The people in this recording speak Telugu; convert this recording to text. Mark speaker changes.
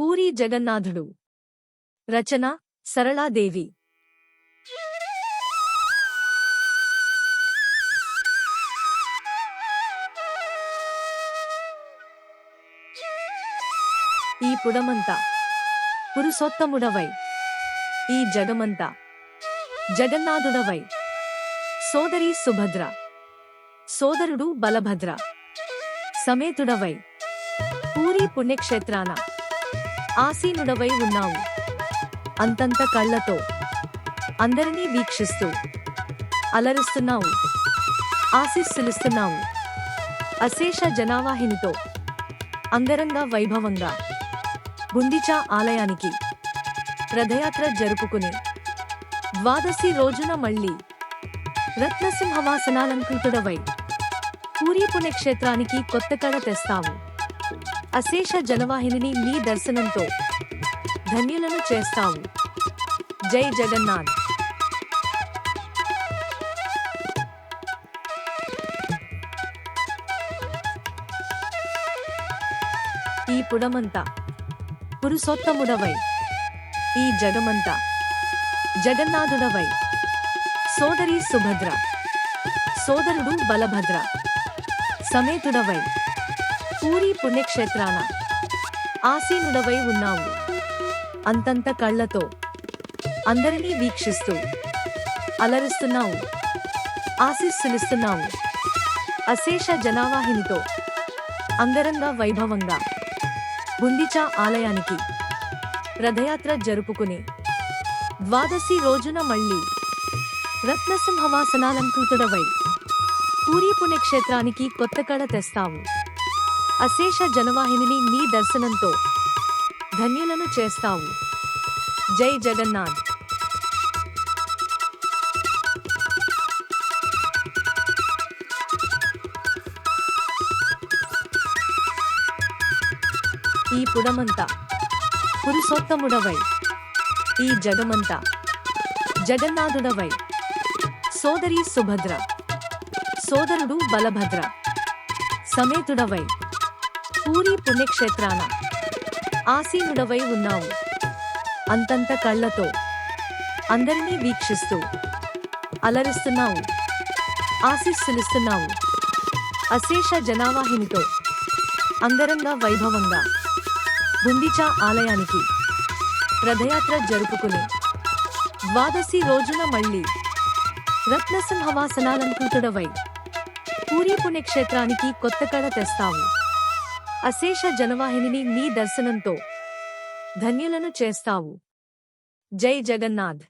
Speaker 1: పూరి జగన్నాథుడు. రచన సరళాదేవి ఈ పుడమంతా పురుషోత్తముడవై. ఈ జగమంతా జగన్నాథుడవై. సోదరి సుభద్ర. సోదరుడు బలభద్ర. సమేతుడవై. పూరి పుణ్యక్షేత్రాన ఆసీనుడవై ఉన్నావు. అంతంత కళ్ళతో అందరినీ వీక్షిస్తూ అలరుస్తున్నావు. ఆశీస్సులుస్తున్నావు. అశేష జనావాహినితో అంగరంగ వైభవంగా గుండిచా ఆలయానికి రథయాత్ర జరుపుకుని ద్వాదశి రోజున మళ్ళీ రత్నసింహవాసనాలంకృతుడవై పూరి పుణ్యక్షేత్రానికి కొత్త కళ తెస్తావు. అశేష జనవాహిని మీ దర్శనంతో ధన్యులను చేస్తావు. జై జగన్నాథ్. ఈ పుడమంతా పురుషోత్తముడవై ఈ జగమంతా జగన్నాథుడవై. సోదరి సుభద్ర సోదరుడు బలభద్ర సమేతుడవై. పూరి పుణ్యక్షేత్రాన. ఆసీనుడవై ఉన్నావు. అంతంత కళ్ళతో అందరినీ వీక్షిస్తూ అలరిస్తున్నావు. ఆశీస్సులిస్తున్నావు. అశేష జనావాహినితో అంగరంగ వైభవంగా గుండిచా ఆలయానికి రథయాత్ర జరుపుకుని ద్వాదశి రోజున మళ్ళీ రత్నసింహవాసనాలంకృతుడవై పూరీ పుణ్యక్షేత్రానికి కొత్త కళ తెస్తావు. అశేష జనవాహినిని నీ దర్శనంతో ధన్యులను చేస్తావు. జై జగన్నాథ్. ఈ పుడమంతా పురుషోత్తముడవై ఈ జగమంతా జగన్నాథుడవై. సోదరి సుభద్ర సోదరుడు బలభద్ర సమేతుడవై. పూరి పుణ్యక్షేత్రాన ఆసీనుడవై ఉన్నావు. అంతంత కళ్ళతో అందరినీ వీక్షిస్తూ అలరిస్తున్నావు. ఆశీస్సులిస్తున్నావు. అశేష జనావాహినితో అంగరంగ వైభవంగా గుండిచా ఆలయానికి రథయాత్ర జరుపుకుని ద్వాదశి రోజున మళ్ళీ రత్నసింహవాసనాలంకృతుడవై పూరీ పుణ్యక్షేత్రానికి కొత్త కళ తెస్తావు. అశేష జనవాహినిని నీ దర్శనంతో ధన్యులను చేస్తావు. జై జగన్నాథ్.